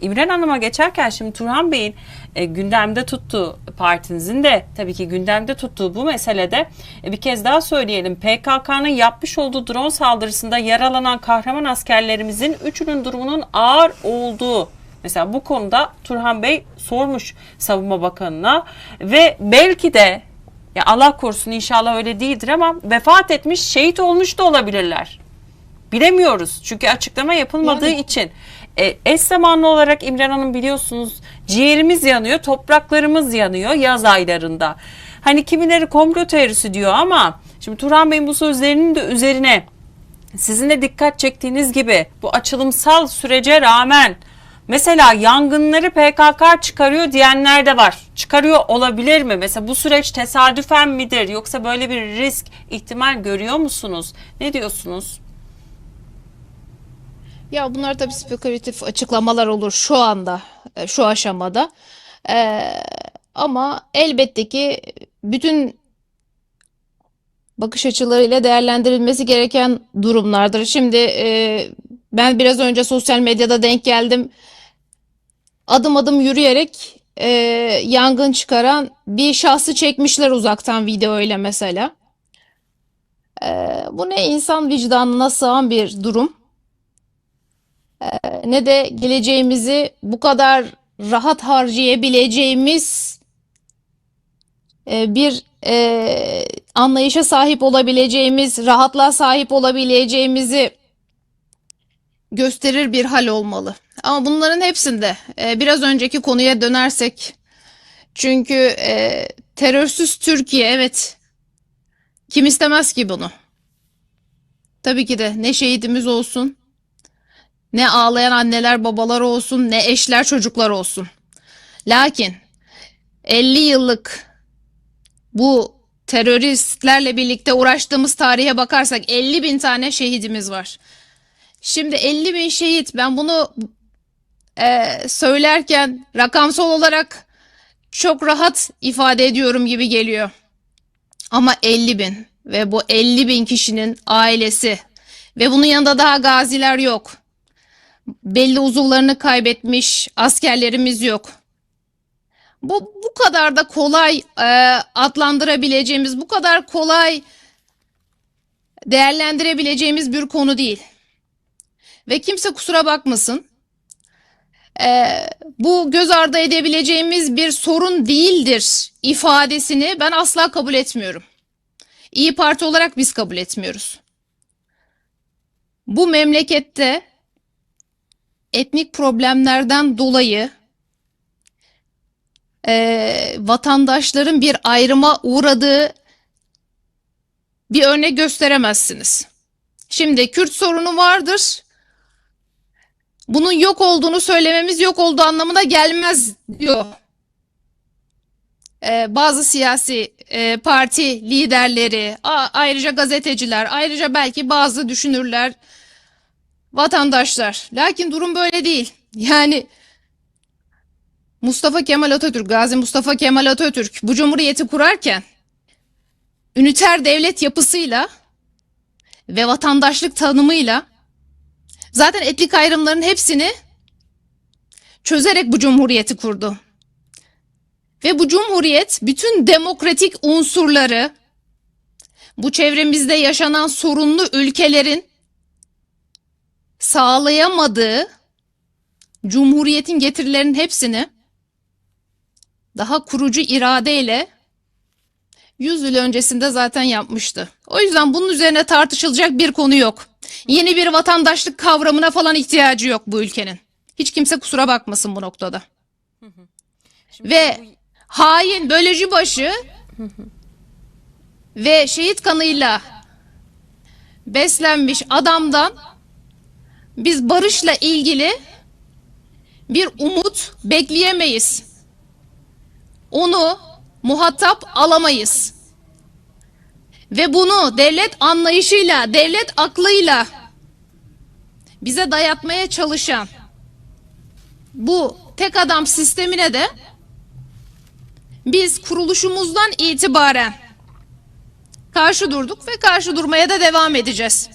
İmren Hanım'a geçerken şimdi Turhan Bey'in e, gündemde tuttuğu partinizin de tabii ki gündemde tuttuğu bu meselede e, bir kez daha söyleyelim. PKK'nın yapmış olduğu drone saldırısında yaralanan kahraman askerlerimizin üçünün durumunun ağır olduğu mesela bu konuda Turhan Bey sormuş Savunma Bakanı'na ve belki de ya Allah korusun inşallah öyle değildir ama vefat etmiş şehit olmuş da olabilirler. Bilemiyoruz çünkü açıklama yapılmadığı Yani- için. E, eş zamanlı olarak İmran Hanım biliyorsunuz ciğerimiz yanıyor, topraklarımız yanıyor yaz aylarında. Hani kimileri komplo teorisi diyor ama şimdi Turhan Bey'in bu sözlerinin de üzerine sizin de dikkat çektiğiniz gibi bu açılımsal sürece rağmen mesela yangınları PKK çıkarıyor diyenler de var. Çıkarıyor olabilir mi? Mesela bu süreç tesadüfen midir yoksa böyle bir risk ihtimal görüyor musunuz? Ne diyorsunuz? Ya bunlar tabii spekülatif açıklamalar olur şu anda, e, şu aşamada. Ee, ama elbette ki bütün bakış açılarıyla değerlendirilmesi gereken durumlardır. Şimdi e, ben biraz önce sosyal medyada denk geldim. Adım adım yürüyerek e, yangın çıkaran bir şahsı çekmişler uzaktan video ile mesela. Ee, bu ne insan vicdanına sığan bir durum ne de geleceğimizi bu kadar rahat harcayabileceğimiz e, bir e, anlayışa sahip olabileceğimiz, rahatlığa sahip olabileceğimizi gösterir bir hal olmalı. Ama bunların hepsinde e, biraz önceki konuya dönersek çünkü e, terörsüz Türkiye evet kim istemez ki bunu? Tabii ki de ne şehidimiz olsun ne ağlayan anneler babalar olsun, ne eşler çocuklar olsun. Lakin 50 yıllık bu teröristlerle birlikte uğraştığımız tarihe bakarsak 50 bin tane şehidimiz var. Şimdi 50 bin şehit ben bunu e, söylerken rakamsal olarak çok rahat ifade ediyorum gibi geliyor. Ama 50 bin ve bu 50 bin kişinin ailesi ve bunun yanında daha gaziler yok belli uzuvlarını kaybetmiş askerlerimiz yok. Bu bu kadar da kolay e, adlandırabileceğimiz, bu kadar kolay değerlendirebileceğimiz bir konu değil. Ve kimse kusura bakmasın. E, bu göz ardı edebileceğimiz bir sorun değildir ifadesini ben asla kabul etmiyorum. İyi Parti olarak biz kabul etmiyoruz. Bu memlekette etnik problemlerden dolayı eee, vatandaşların bir ayrıma uğradığı bir örnek gösteremezsiniz. Şimdi Kürt sorunu vardır. Bunun yok olduğunu söylememiz yok olduğu anlamına gelmez diyor. Eee, bazı siyasi eee, parti liderleri, ayrıca gazeteciler, ayrıca belki bazı düşünürler, vatandaşlar. Lakin durum böyle değil. Yani Mustafa Kemal Atatürk, Gazi Mustafa Kemal Atatürk bu cumhuriyeti kurarken üniter devlet yapısıyla ve vatandaşlık tanımıyla zaten etnik ayrımların hepsini çözerek bu cumhuriyeti kurdu. Ve bu cumhuriyet bütün demokratik unsurları bu çevremizde yaşanan sorunlu ülkelerin sağlayamadığı Cumhuriyetin getirilerinin hepsini daha kurucu iradeyle 100 yıl öncesinde zaten yapmıştı. O yüzden bunun üzerine tartışılacak bir konu yok. Yeni bir vatandaşlık kavramına falan ihtiyacı yok bu ülkenin. Hiç kimse kusura bakmasın bu noktada. Şimdi Ve bu- hain bölücü başı ve şehit kanıyla beslenmiş adamdan biz barışla ilgili bir umut bekleyemeyiz. Onu muhatap alamayız. Ve bunu devlet anlayışıyla, devlet aklıyla bize dayatmaya çalışan bu tek adam sistemine de biz kuruluşumuzdan itibaren karşı durduk ve karşı durmaya da devam edeceğiz.